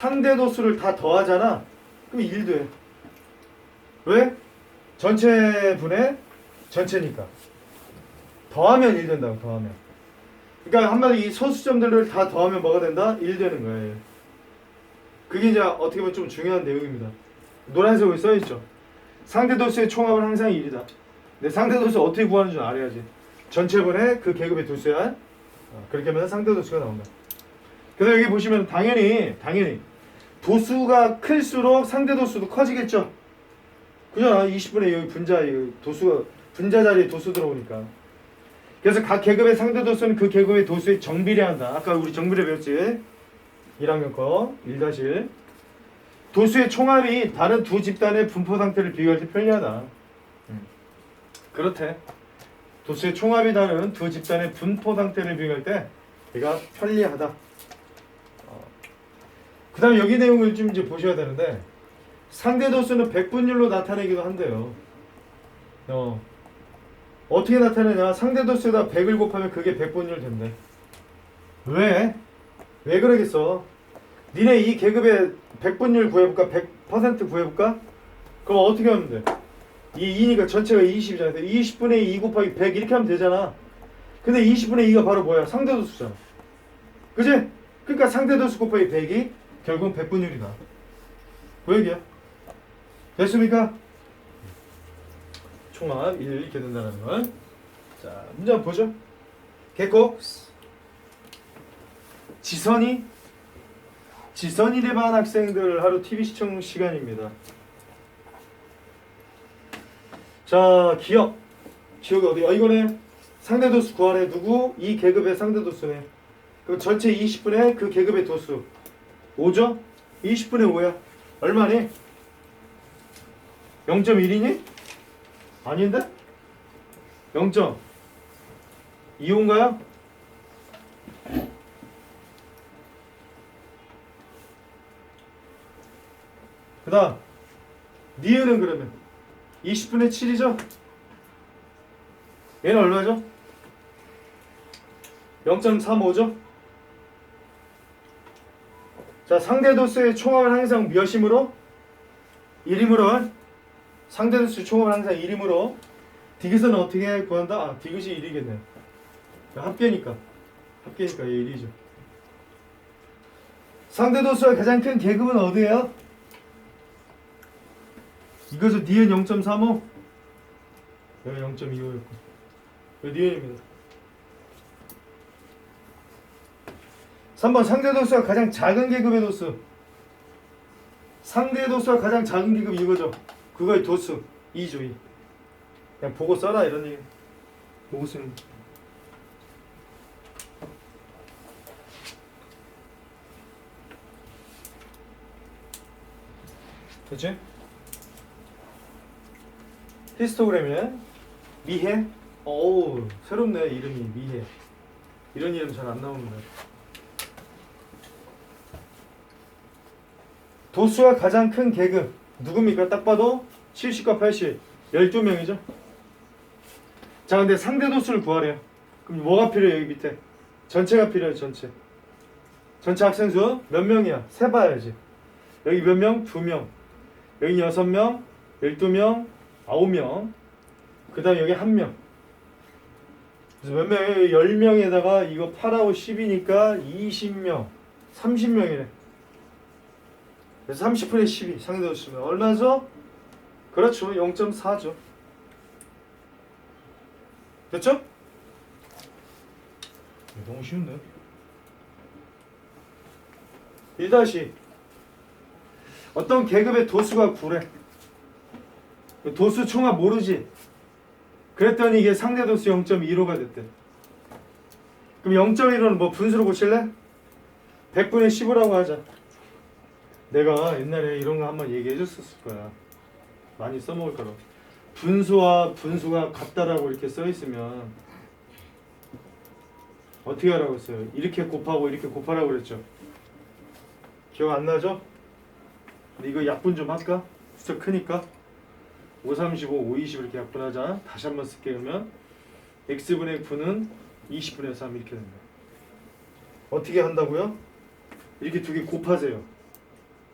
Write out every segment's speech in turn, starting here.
상대 도수를 다 더하잖아. 그럼 1 돼. 왜? 전체 분의 전체니까. 더하면 1 된다고, 더하면. 그러니까 한마디 이 소수점들을 다 더하면 뭐가 된다? 1 되는 거예요. 그게 이제 어떻게 보면 좀 중요한 내용입니다. 노란색으로 써있죠. 상대 도수의 총합은 항상 1이다. 근데 상대 도수 어떻게 구하는 줄 알아야지. 전체분의 그 계급의 도수야. 어, 그렇게 하면 상대 도수가 나온다. 그래서 여기 보시면 당연히 당연히 도수가 클수록 상대 도수도 커지겠죠. 그잖아. 20분의 여기 분자 이 도수가 분자 자리에 도수 들어오니까. 그래서 각 계급의 상대 도수는 그 계급의 도수에 정비례한다. 아까 우리 정비례 배웠지? 1학년 거 1-1 도수의 총합이 다른 두 집단의 분포 상태를 비교할 때 편리하다. 음. 그렇대. 도수의 총합이 다른 두 집단의 분포 상태를 비교할 때 얘가 편리하다. 그 다음에 여기 내용을 좀 이제 보셔야 되는데 상대 도수는 백분율로 나타내기도 한대요. 어. 어떻게 나타내냐? 상대 도수에다 100을 곱하면 그게 백분율 된대. 왜? 왜 그러겠어? 니네 이 계급의 백분율 구해볼까? 100% 구해볼까? 그럼 어떻게 하면 돼? 이 2니까 전체가 20이잖아. 20분의 2 곱하기 100 이렇게 하면 되잖아. 근데 20분의 2가 바로 뭐야? 상대 도수잖아. 그지? 그러니까 상대 도수 곱하기 100이 결국은 백분율이다. 그 얘기야. 됐습니까? 총합 1 이렇게 된다는 걸. 자, 문제 한번 보죠. 개코. 지선이 지선이네 반 학생들 하루 TV 시청 시간입니다. 자, 기억. 기억이 어디? 어, 이거네. 상대 도수 구하래. 누구? 이 계급의 상대 도수네. 그럼 전체 20분의 그 계급의 도수. 5죠? 20분의 5야. 얼마니? 0.1이니? 아닌데? 0.25인가요? 그 다음 니은은 그러면 20분의 7이죠? 얘는 얼마죠? 0.35죠? 자, 상대 도수의 총합은 항상 몇이므로? 1이므로 상대 도수 총합은 항상 1이므로 디귿은 어떻게 구한다? 아, 디귿이 1이겠네. 합계니까. 합계니까 얘 1이죠. 상대 도수가 가장 큰 계급은 어디예요? 이거죠. 니은 0.35. 여기 0.25였고. 여기 니은입니다. 3번 상대 도수가 가장 작은 계급의 도수. 상대 도수가 가장 작은 계급 이거죠. 그거의 도수 2죠. 2. 그냥 보고 써라 이런 얘기. 보고 쓰는. 거. 됐지? 히스토그램이네. 미해. 어우 새롭네 이름이 미해. 이런 이름 잘 안 나옵니다. 도수가 가장 큰 계급 누굽니까? 딱 봐도 70과 80 12명이죠. 자 근데 상대 도수를 구하래요. 그럼 뭐가 필요해 여기 밑에? 전체가 필요해 전체. 전체 학생 수 몇 명이야? 세 봐야지. 여기 몇 명? 두 명. 여기 여섯 명, 열두 명, 아홉 명. 그 다음 여기 한 명. 그래서 몇 명이에요? 열 명에다가 이거 8하고 10이니까 20명, 30명이네. 그래서 30분의 12 상대 도수면 얼마죠? 그렇죠. 0.4죠. 됐죠? 너무 쉬운데? 1다시 어떤 계급의 도수가 9래. 도수 총합 모르지? 그랬더니 이게 상대 도수 0.15가 됐대. 그럼 0.15는 뭐 분수로 고칠래? 100분의 15라고 하자. 내가 옛날에 이런 거 한번 얘기해 줬었을 거야. 많이 써먹을 거라. 분수와 분수가 같다라고 이렇게 써 있으면 어떻게 하라고 했어요? 이렇게 곱하고 이렇게 곱하라고 그랬죠. 기억 안 나죠? 근데 이거 약분 좀 할까? 숫자 크니까 5, 35, 5, 20 이렇게 약분하자. 다시 한번 쓸게 그러면 x분의 9는 20분의 3 이렇게 된다. 어떻게 한다고요? 이렇게 두 개 곱하세요.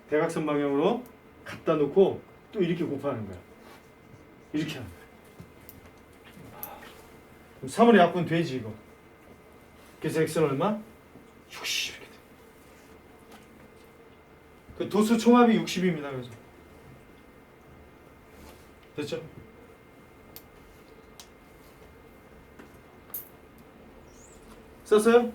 대각선 방향으로 갖다 놓고 또 이렇게 곱하는 거야. 이렇게 하는 거야. 그럼 3분의 약분 되지 이거. 그래서 x는 얼마? 60 이렇게 돼. 그 도수 총합이 60입니다. 그래서 됐죠? 썼어요?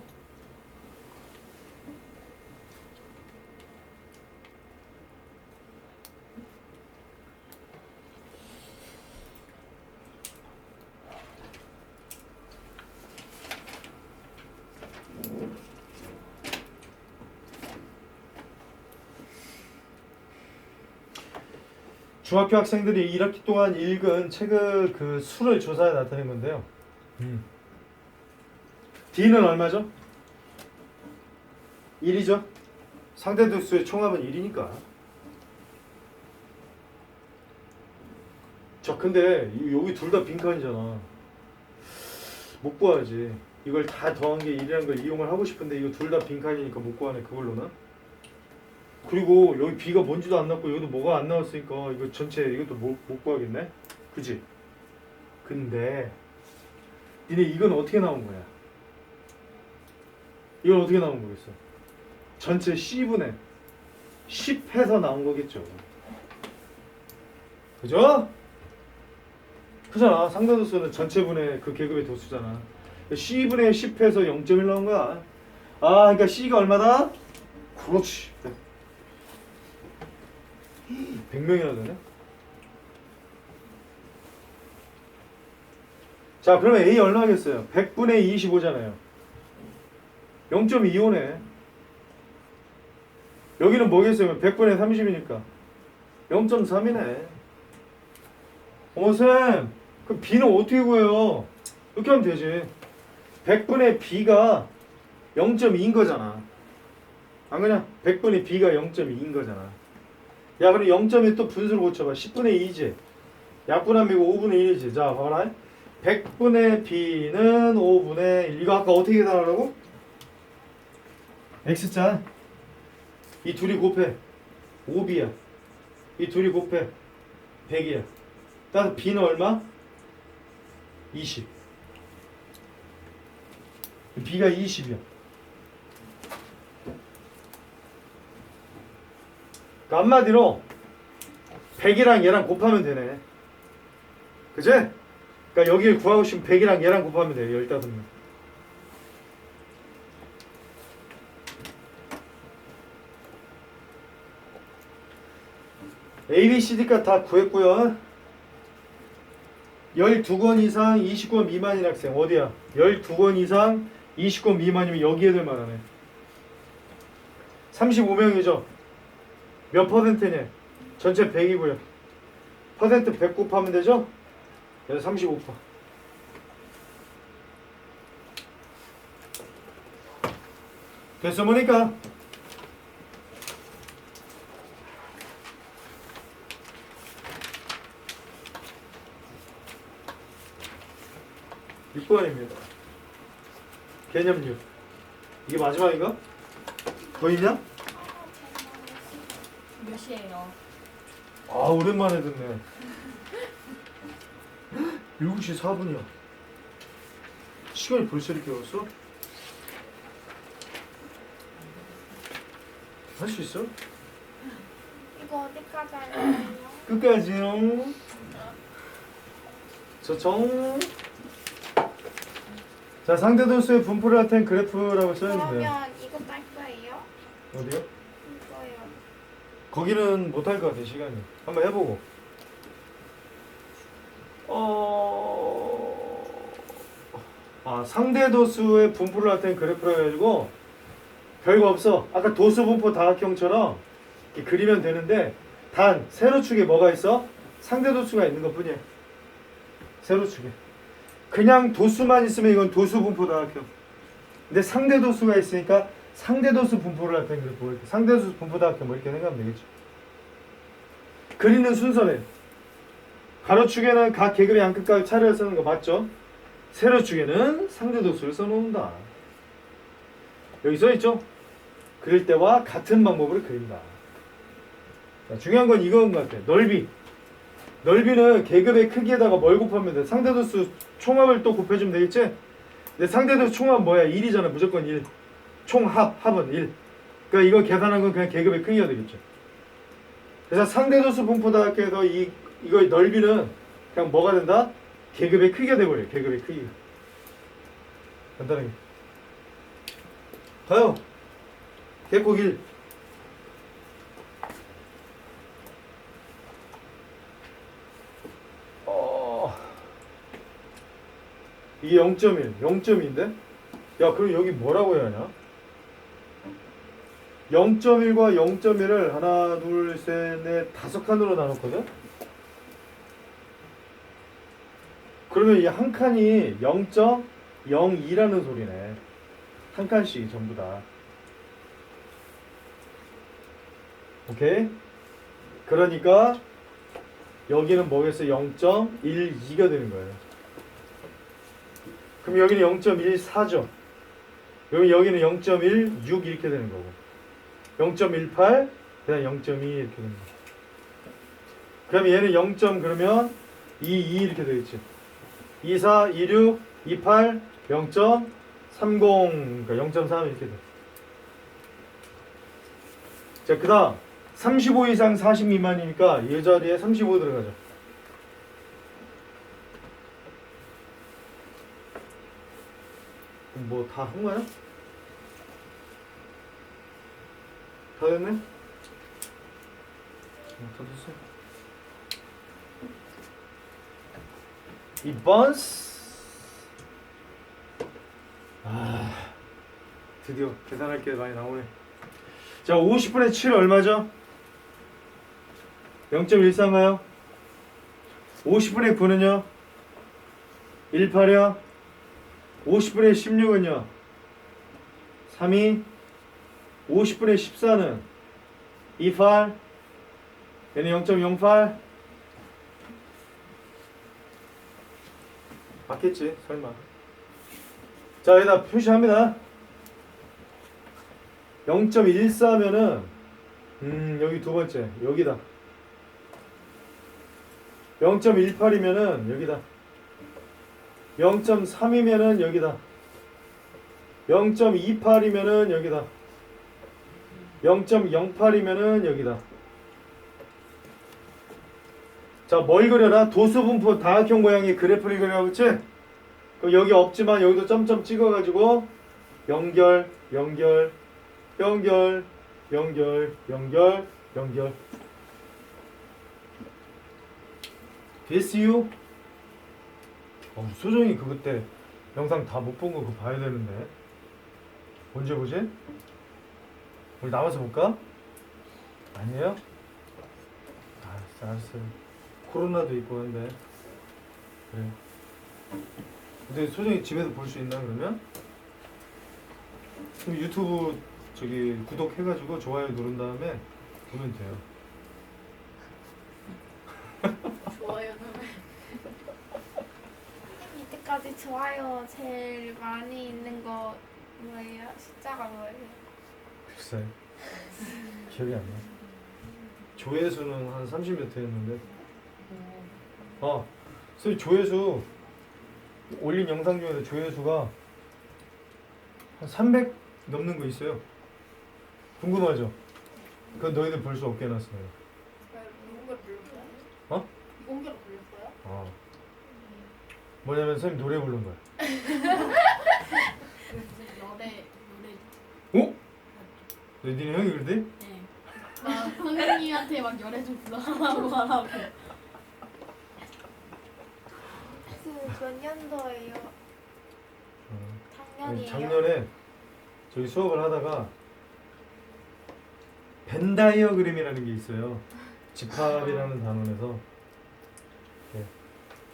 중학교 학생들이 1학기 동안 읽은 책을 그 수를 조사해 나타낸 건데요. 음. D는 얼마죠? 1이죠. 상대 도수의 총합은 1이니까. 자, 근데 이- 여기 둘 다 빈칸이잖아. 못 구하지. 이걸 다 더한 게 1이라는 걸 이용을 하고 싶은데 이거 둘 다 빈칸이니까 못 구하네 그걸로는. 그리고 여기 B가 뭔지도 안 나왔고 여기도 뭐가 안 나왔으니까 이거 전체 이것도 못, 못 구하겠네. 그지? 근데 니네 이건 어떻게 나온 거야? 이건 어떻게 나온 거겠어? 전체 C분의 10 해서 나온 거겠죠. 그죠? 크잖아. 상대도수는 전체분의 그 계급의 도수잖아. C분의 10 해서 0.1 나온 거야. 아, 그러니까 C가 얼마다? 그렇지. 100명이나 되네? 자, 그러면 A 얼마겠어요? 100분의 25잖아요. 0.25네. 여기는 뭐겠어요? 100분의 30이니까. 0.3이네. 어머, 쌤. 그 B는 어떻게 구해요? 이렇게 하면 되지. 100분의 B가 0.2인 거잖아. 안 그냥 100분의 B가 0.2인 거잖아. 야, 그럼 0.2또 분수를 고쳐봐. 10분의 2지. 약분하면 5분의 1이지. 자, 봐라. 100분의 B는 5분의 1. 이거 아까 어떻게 계산하라고? X자. 이 둘이 곱해. 5B야. 이 둘이 곱해. 100이야. 따라서 B는 얼마? 20. B가 20이야. 그러니까 한마디로 100이랑 얘랑 곱하면 되네. 그지? 그러니까 여기를 구하고 싶으면 100이랑 얘랑 곱하면 돼요. 15명. A, B, C, D가 다 구했고요. 12권 이상 20권 미만인 학생 어디야? 12권 이상 20권 미만이면 여기 애들 말하네. 35명이죠. 몇 퍼센트냐? 전체 100이고요. 퍼센트 100 곱하면 되죠? 그래서 35%. 됐어 보니까 육번입니다 개념 6. 이게 마지막인가? 더 있냐? 몇 시에요? 아 오랜만에 듣네 7시 4분이야 시간이 벌써 이렇게 갔어? 할 수 있어? 이거 어디까지 하나요? 끝까지요 저정 자 상대 도수의 분포를 나타낸 그래프라고 써있는데 그러면 이거 딸 거예요? 어디요? 거기는 못할 것 같아 시간이. 한번 해보고. 어... 아 상대 도수의 분포를 나타낸 그래프라 해가지고 별거 없어. 아까 도수 분포 다각형처럼 이렇게 그리면 되는데 단 세로축에 뭐가 있어? 상대 도수가 있는 것 뿐이야. 세로축에. 그냥 도수만 있으면 이건 도수 분포 다각형. 근데 상대 도수가 있으니까 상대 도수 분포를 나타낸 그래프 상대 도수 분포 다각형 뭐 이렇게 생각하면 되겠죠 그리는 순서는 가로축에는 각 계급의 양끝과 차례를 쓰는 거 맞죠? 세로축에는 상대도수를 써놓는다. 여기 써있죠? 그릴 때와 같은 방법으로 그린다. 자, 중요한 건 이건 것 같아. 넓이. 넓이는 계급의 크기에다가 뭘 곱하면 돼? 상대도수 총합을 또 곱해주면 되겠지? 근데 상대도수 총합 뭐야? 1이잖아. 무조건 1. 총합, 합은 1. 그러니까 이거 계산한 건 그냥 계급의 크기가 되겠죠. 그래서 상대도수 분포다학교에서 이 이거의 넓이는 그냥 뭐가 된다? 계급의 크기가 돼버려. 요 계급의 크기가. 간단하게. 가요. 계곡 1. 어. 이게 0.1, 0.2인데? 야, 그럼 여기 뭐라고 해야 하냐? 0.1과 0.1을 하나, 둘, 셋, 넷, 다섯 칸으로 나눴거든? 그러면 이 한 칸이 0.02라는 소리네. 한 칸씩 전부 다. 오케이? 그러니까 여기는 뭐겠어? 0.12가 되는 거예요. 그럼 여기는 0.14죠. 그럼 여기는 0.16 이렇게 되는 거고. 0.18, 그다음 0.2 이렇게 거. 그럼 얘는 0. 그러면 22 이렇게 되겠지. 24, 26, 28, 0.30, 그러니까 0.3 이렇게 돼. 자, 그다음 35 이상 40 미만이니까 이 자리에 35 들어가죠. 뭐 다한 거야? 다 됐네? 어, 다 됐어. 2번 아 드디어 계산할 게 많이 나오네 자 50분의 7 얼마죠? 0.14인가요? 50분의 9는요? 18이요? 50분의 16은요? 3이 50분의 14는 28 얘는 0.08 맞겠지? 설마. 자 여기다 표시합니다. 0.14면은 음 여기 두 번째 여기다. 0.18이면은 여기다. 0.3이면은 여기다. 0.28이면은 여기다 0.08이면은 여기다 자, 뭘 그려라? 도수분포 다각형 모양의 그래프를 그려라, 그치? 그럼 여기 없지만 여기도 점점 찍어가지고 연결, 연결, 연결, 연결, 연결, 연결. 됐어요? 어, 소정이 그 그때 영상 다 못 본 거 그거 봐야 되는데 언제 보지? 우리 남아서 볼까? 아니에요? 알았어, 알았어요. 코로나도 있고 한데 그래. 근데 소정이 집에서 볼 수 있나 그러면? 그럼 유튜브 저기 구독해가지고 좋아요 누른 다음에 보면 돼요. 좋아요. 이때까지 좋아요 제일 많이 있는 거 뭐예요? 숫자가 뭐예요? 글쎄 기억이 안 나. 조회수는 한 30몇 회였는데 아, 선생님 조회수 올린 영상 중에서 조회수가 한 300 넘는 거 있어요. 궁금하죠? 그건 너희들 볼 수 없게 해놨어요. 공개로 불렀어요? 어? 공개로 불렀어요? 아. 뭐냐면 선생님 노래 부른 거야. 노래 노래. 어? 너 니네 형이 그러대? 네. 나 선생님한테 막 열애 좀 불러하라고 하라고. 그몇 년도예요? 어. 작년이에요? 작년에 저희 수업을 하다가 벤 다이어그램이라는 게 있어요. 집합이라는 단원에서 이렇게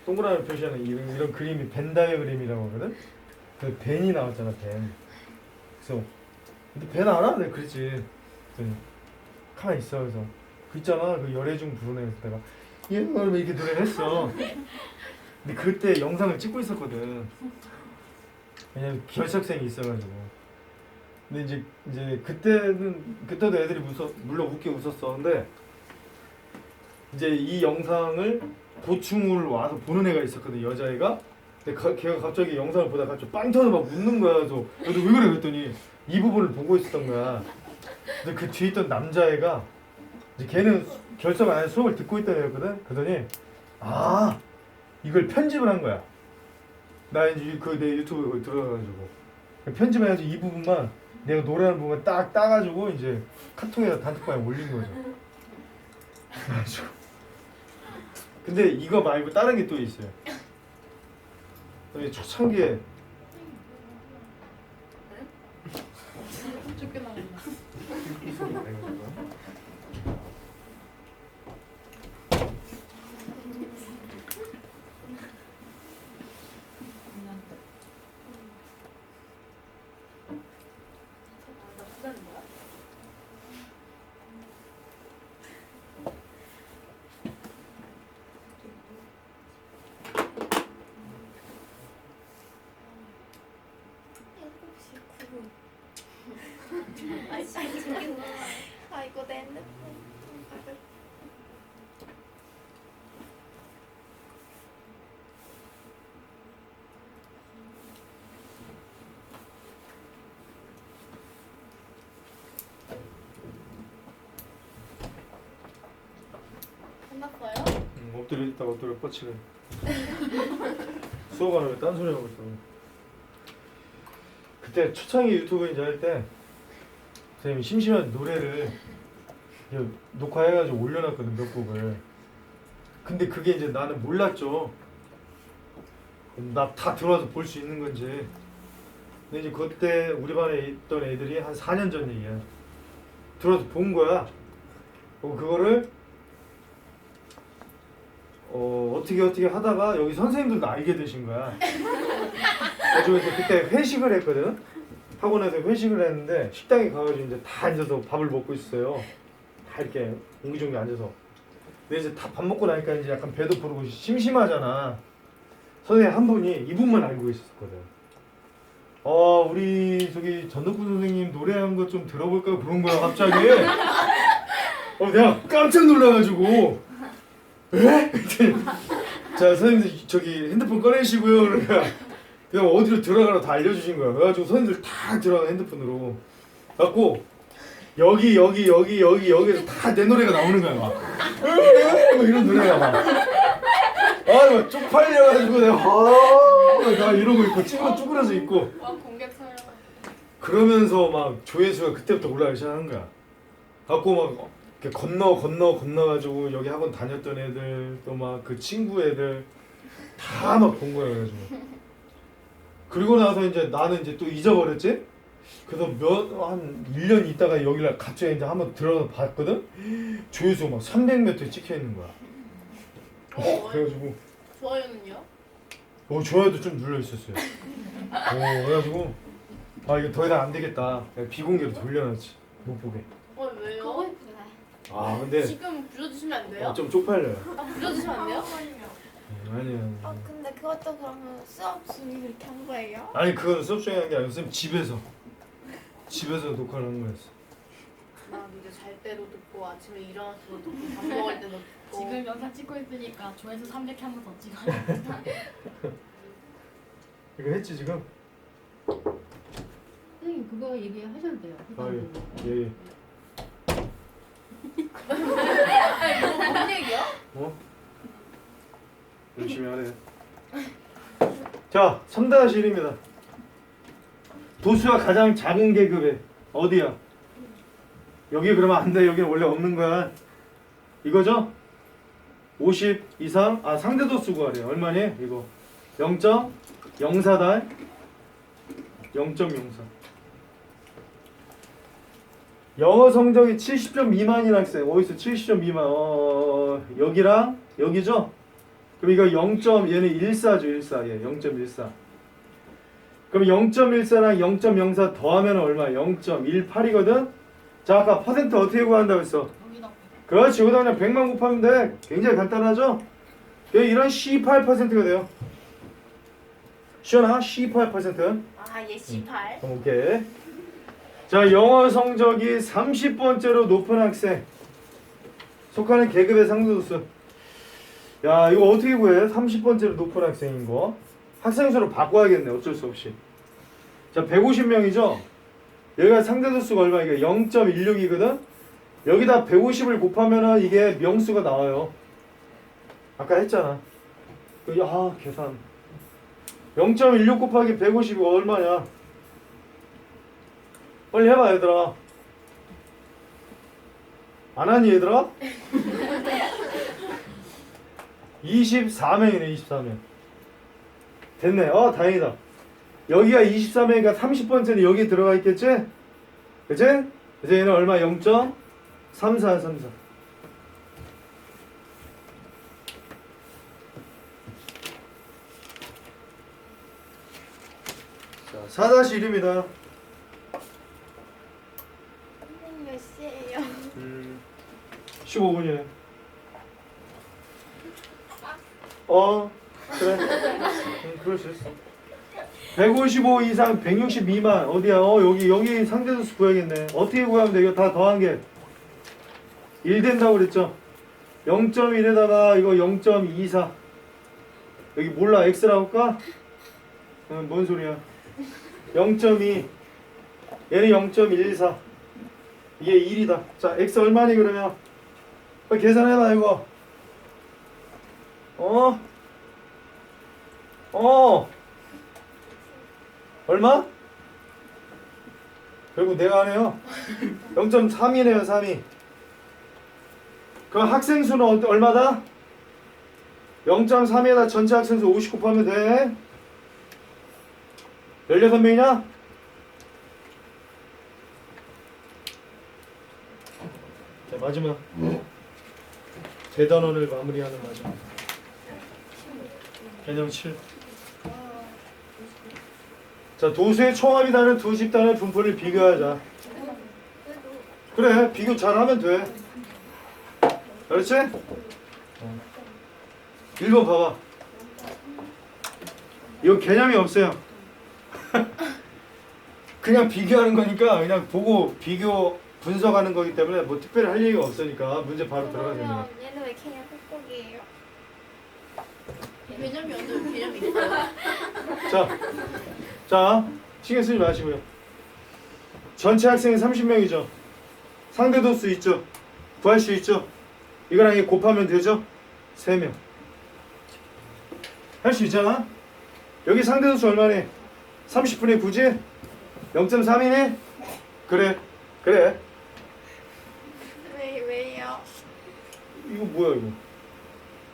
동그라미 표시하는 이런, 이런 그림이 벤 다이어그램이라고 하거든. 그 벤이 나왔잖아 벤. 그래서 근데 벤 알아? 내가 그랬지. 그랬더니 가만 있어 그래서 그 있잖아 그 열애중 부르네 그래서 내가 얘 이렇게 노래를 했어. 근데 그때 영상을 찍고 있었거든. 왜냐면 결석생이 있어가지고. 근데 이제 이제 그때는 그때도 애들이 웃어 물론 웃게 웃었어. 근데 이제 이 영상을 보충을 와서 보는 애가 있었거든 여자애가 근데 가- 걔가 갑자기 영상을 보다가 갑자기 빵 터져 막 웃는 거야. 그래서 너왜 그래? 그랬더니 이 부분을 보고 있었던 거야. 근데 그 뒤에 있던 남자애가 이제 걔는 결석 안 해서 수업을 듣고 있던 애였거든? 그러더니 아 이걸 편집을 한 거야. 나 이제 그 내 유튜브 들어가가지고. 편집해가지고 이 부분만 내가 노래하는 부분 딱 따가지고 이제 카톡에다 단톡방에 올린 거죠. 그래가지고. 근데 이거 말고 다른 게 또 있어요 여기 초창기에 쫓겨나간다. 엎드려 있다가 엎드려 뻗치네. 수업하는 왜 딴소리 하고 있어. 그때 초창기 유튜브 이제 할때 선생님이 심심한 노래를 녹화해가지고 올려놨거든 몇 곡을. 근데 그게 이제 나는 몰랐죠. 나 다 들어와서 볼 수 있는 건지. 근데 이제 그때 우리 반에 있던 애들이 한 4년 전 얘기야. 들어와서 본 거야. 어, 그거를 어, 어떻게 어떻게 하다가 여기 선생님들도 알게 되신 거야. 이제 그때 회식을 했거든. 학원에서 회식을 했는데 식당에 가가지고 이제 다 앉아서 밥을 먹고 있어요. 다 이렇게 옹기종기 앉아서. 근데 이제 다 밥 먹고 나니까 이제 약간 배도 부르고 심심하잖아. 선생님 한 분이 이분만 알고 있었거든. 어, 우리 저기 전덕구 선생님 노래한 거 좀 들어볼까 그런 거야 갑자기. 어, 내가 깜짝 놀라가지고. 에? 자 선생님들 저기 핸드폰 꺼내시고요 그러니까 그냥 어디로 들어가라 다 알려주신 거야 그래가지고 선생님들 다 들어가 핸드폰으로 갖고 여기 여기 여기 여기 여기에서 다 내 노래가 나오는 거야 막, 막 이런 노래가 막 아막 쪽팔려가지고 내가 아나 이러고 있고 찌그러 쭈그려서 있고 와 공개 차요. 그러면서 막 조회수가 그때부터 올라가기 시작한 거야. 갖고 막 이렇게 건너 건너 건너가지고 여기 학원 다녔던 애들 또 막 그 친구 애들 다 막 본 거야 그래가지고. 그리고 나서 이제 나는 이제 또 잊어버렸지. 그래서 몇한 1년 있다가 여기를 갑자기 이제 한번 들어서 봤거든. 조회수 막 300몇회 찍혀 있는 거야. 어, 그래가지고 좋아요는요? 어 좋아요도 좀 눌러 있었어요. 어 그래가지고 아 이거 더 이상 안 되겠다. 내가 비공개로 돌려놨지 못 보게. 어 왜요? 싶네. 아 근데 지금 불러주시면 안 돼요? 어, 좀 쪽팔려요. 아 불러주시면 안 돼요? 음, 아니요. 아 근데 그것도 그러면 수업 중에 그렇게 한 거예요? 아니 그건 수업 중에 한 게 아니고 쌤 집에서 집에서 녹화를 한 거였어. 나 이제 잘 때도 듣고 아침에 일어나서도 듣고 밥 먹을 때도 듣고 지금 영상 찍고 있으니까 조회수 300회 한번 더 찍어요. 이거 했지 지금? 선생님 그거 얘기하셔도 돼요. 아 예. 예. 아니 이거 뭔 얘기야? 어? 열심히 하네. 자, 3-1입니다. 도수가 가장 작은 계급에 어디야? 여기 그러면 안 돼. 여기는 원래 없는 거야. 이거죠? 50 이상 아 상대 도수 구하래. 얼마니? 이거 0.04단 0.04. 영어 성적이 70점 미만인 학생 어디서 70점 미만 어 여기랑 여기죠? 그럼 이거 0. 얘는 14죠 14 예, 0.14 그럼 0.14랑 0.04 더하면 얼마? 0.18이거든? 자 아까 퍼센트 어떻게 구한다고 했어? 그렇지 여기다 그냥 100만 곱하면 돼 굉장히 간단하죠? 여기 이런 18%가 돼요 시원하? 18% 아얘 18 오케이. 자, 영어 성적이 30번째로 높은 학생. 속하는 계급의 상대도수. 야, 이거 어떻게 구해? 30번째로 높은 학생인 거. 학생 수로 바꿔야겠네. 어쩔 수 없이. 자, 150명이죠? 여기가 상대도수가 얼마? 이게 0.16이거든? 여기다 150을 곱하면은 이게 명수가 나와요. 아까 했잖아. 그, 아, 계산. 0.16 곱하기 150이 얼마냐? 빨리 해봐, 얘들아. 안 하니, 얘들아? 24명이네, 24명. 됐네. 어, 다행이다. 여기가 23명이니까 30번째는 여기 들어가 있겠지? 그치? 이제 얘는 얼마? 0.34, 34. 자, 4-1입니다. 선생님 몇 시에요? 음, 15분이네. 어, 그래. 음, 그럴 수 있어. 155 이상 160 미만 어디야? 어 여기 여기 상대수수 구해야겠네. 어떻게 구하면 돼? 이거 다 더한 게 1 된다고 그랬죠? 0.1에다가 이거 0.24 여기 몰라 x라고 할까? 응, 뭔 소리야? 0.2 얘는 0.14 이게 1이다. 자, x 얼마니 그러면? 빨리 계산해봐 이거. 어? 어? 얼마? 결국 내가 하네요. 0.3이네요, 3이. 그럼 학생 수는 어- 얼마다? 0.3에다 전체 학생 수 50 곱하면 돼. 16명이냐? 자, 마지막. 대단원을 마무리하는 마지막. 개념 7. 자, 도수의 총합이라는 두 집단의 분포를 비교하자. 그래, 비교 잘하면 돼. 그렇지? 어. 1번 봐봐. 이거 개념이 없어요. 그냥 비교하는 거니까 그냥 보고 비교 분석하는 거기 때문에 뭐 특별히 할 얘기가 없으니까 문제 바로 들어가야 됩니다. 얘는 왜 그냥 뽁뽁이에요? 개념이 없는 개념이 있어요. 자, 자, 신경 쓰지 마시고요. 전체 학생이 30명이죠. 상대 도수 있죠. 구할 수 있죠. 이거랑 곱하면 되죠. 3명. 할 수 있잖아. 여기 상대 도수 얼마니? 30분의 9지? 0.3이네? 그래. 그래. 왜 왜요? 이거 뭐야 이거?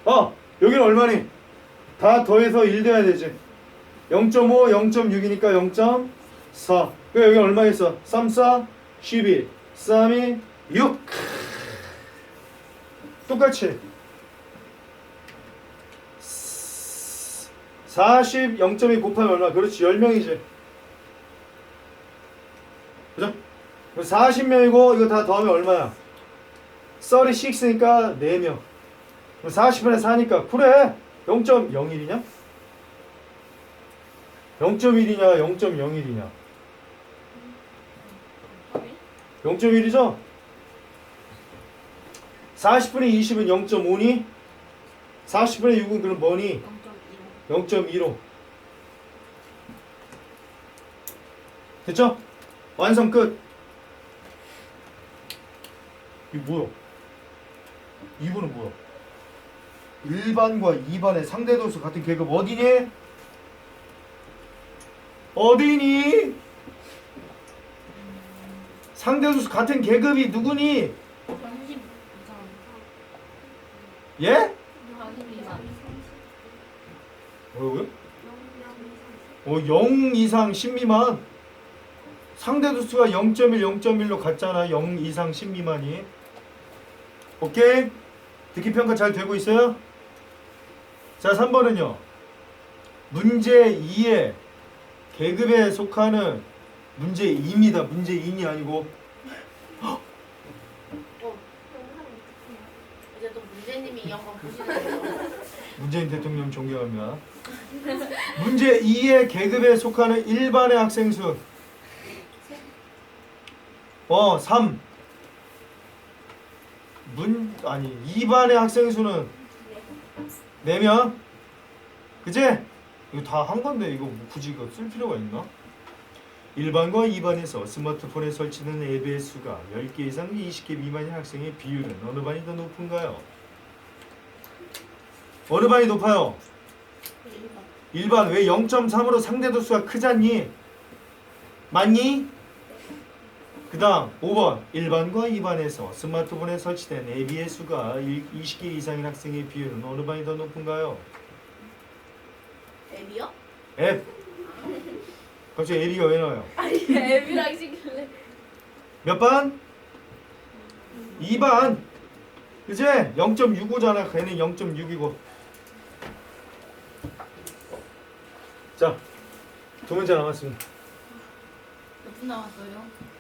아, 여기는 얼마니? 다 더해서 1 돼야 되지. 0.5, 0.6이니까 0.4. 그 여기 얼마 있어? 3, 4, 12, 3이 6. 똑같이. 40, 0.2 곱하면 얼마? 그렇지, 10명이지. 그죠? 40명이고 이거 다 더하면 얼마야? 36니까 4명. 40분의 4니까 그래. 0.01이냐? 0.1이냐 0.01이냐 0.1이죠? 40분의 20은 0.5니? 40분의 6은 그럼 뭐니? 0.15 됐죠? 완성 끝 이거 뭐야? 2분은 뭐야? 1반과 2반의 상대 도수 같은 계급 어디니? 어디니? 상대 도수 같은 계급이 누구니? 30 이상. 예? 40 이상. 뭐라고요? 어, 0 이상 10 미만. 상대 도수가 0.1, 0.1로 같잖아. 0 이상 10 미만이. 오케이? 듣기 평가 잘 되고 있어요? 자, 3번은요. 문제 2에 계급에 속하는 문제 2입니다. 문제 2이 아니고? 문재인 대통령 존경합니다. 문제 2의 계급에 속하는 일반의 학생 수. 어, 3. 문 1반 아니 2반의 학생 수는 4명 그지? 이거 다 한 건데 이거 뭐 굳이 이거 쓸 필요가 있나? 1반과 2반에서 스마트폰에 설치된 앱의 수가 10개 이상 20개 미만인 학생의 비율은 어느 반이 더 높은가요? 어느 반이 높아요? 1반 왜 0.3으로 상대 도 수가 크잖니? 맞니? 그 다음 5번 1반과 2반에서 스마트폰에 설치된 앱의 수가 20개 이상인 학생의 비율은 어느 반이 더 높은가요? 앱이요? 앱 갑자기 앱이가 왜 나와요? 아니 앱이랑 시킬래. 몇 반? 2반 그지? 0.65잖아 걔는 0.6이고 자두 문제 남았습니다 몇 분 남았어요?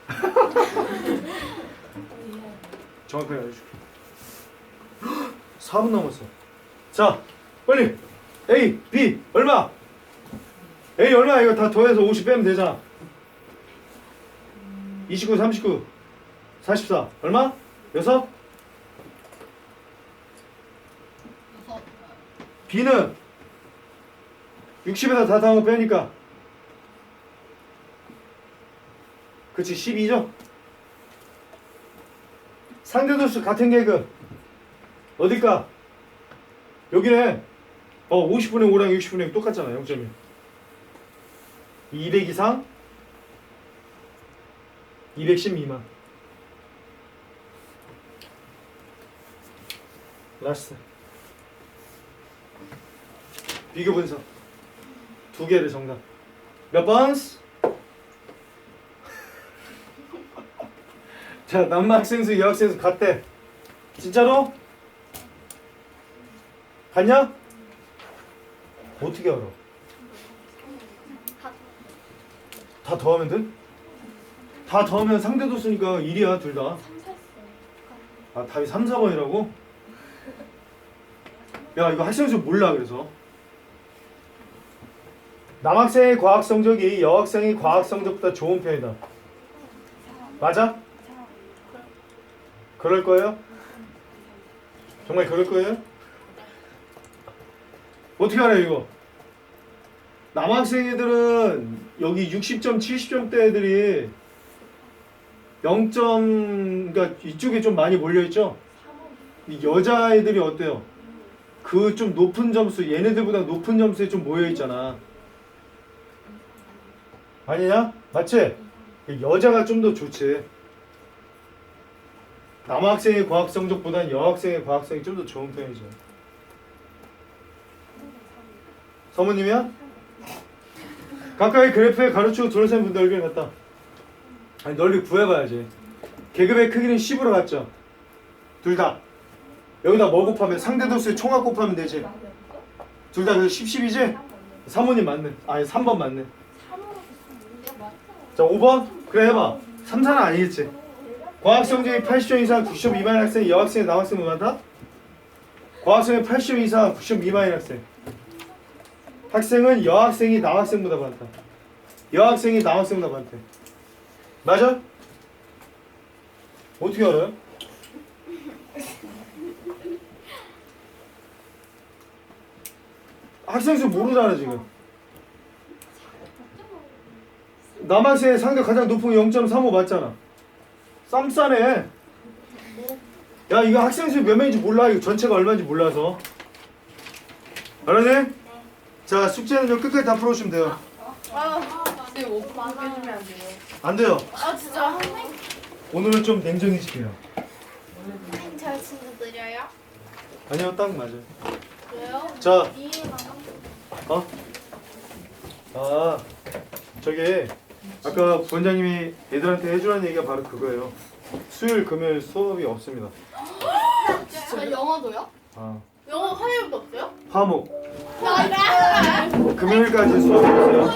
정확하게 알려줄게. 4분 남았어. 자 빨리. A, B 얼마? A 얼마? 이거 다 더해서 50 빼면 되잖아. 29, 39 44 얼마? 여섯? B는 60에서 다거 빼니까 그치 12죠? 상대도수 같은 계급 어딜까? 여기네. 어 50분의 5랑 60분의 6 똑같잖아 0.1 200 이상? 210 미만. 라스트. 비교 분석. 두 개를 정답. 몇 번? 자 남학생수 여학생수 같대 진짜로? 같냐? 어떻게 알아? 다 더하면 돼? 다 더하면 상대 도수니까 1이야 둘 다 아 답이 3, 4번이라고? 야 이거 학생수 몰라 그래서 남학생의 과학 성적이 여학생의 과학 성적보다 좋은 편이다 맞아? 그럴 거예요? 정말 그럴 거예요? 어떻게 알아요 이거? 남학생 애들은 여기 60점, 70점대 애들이 0. 그러니까 이쪽에 좀 많이 몰려 있죠? 이 여자 애들이 어때요? 그 좀 높은 점수, 얘네들보다 높은 점수에 좀 모여 있잖아. 아니냐? 맞지? 여자가 좀 더 좋지. 남학생의 과학 성적보다는 여학생의 과학 성이 좀 더 좋은 편이죠. 사모님이야? 각각의 그래프에 가로치고 둘러싼 분들 얼굴 같다. 아니 널리 구해봐야지. 계급의 크기는 10으로 같죠? 둘 다. 여기다 뭐 곱하면 상대도수의 총합 곱하면 되지. 둘 다 그래서 10, 10이지? 사모님 맞네. 아니 3번 맞네. 자 5번? 그래 해봐. 3, 4는 아니겠지. 과학 성적이 80점 이상 90점 미만인 학생이 여학생, 남학생보다 많다? 과학성이 80점 이상 90점 미만인 학생. 학생은 여학생이 남학생보다 많다. 여학생이 남학생보다 많대. 맞아? 어떻게 알아요? 학생 수 모르잖아 지금. 남학생의 상대 가장 높은 게0.35 맞잖아. 쌈싸네. 야 이거 학생 수 몇 명인지 몰라. 이거 전체가 얼마인지 몰라서. 알았니? 자 숙제는 좀 끝까지 다 풀어주시면 돼요. 5분 해주면 안 돼요. 안 돼요. 아, 진짜. 오늘은 좀 냉정해질게요. 선생님 저 친구 느려요? 아니요, 딱 맞아요. 왜요? 자, 이해가 어? 아, 저기 아까 원장님이 애들한테 해주라는 얘기가 바로 그거예요. 수요일, 금요일 수업이 없습니다. 진짜 영어도요? 아, 영어 화요일도 없어요? 화목. 야, 금요일까지 수업이 없어요.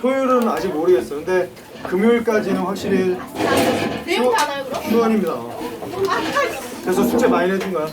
토요일은 아직 모르겠어. 근데 금요일까지는 확실히 내용 다 알아요, 그럼? 휴원입니다. 그래서 숙제 많이 내준 거야.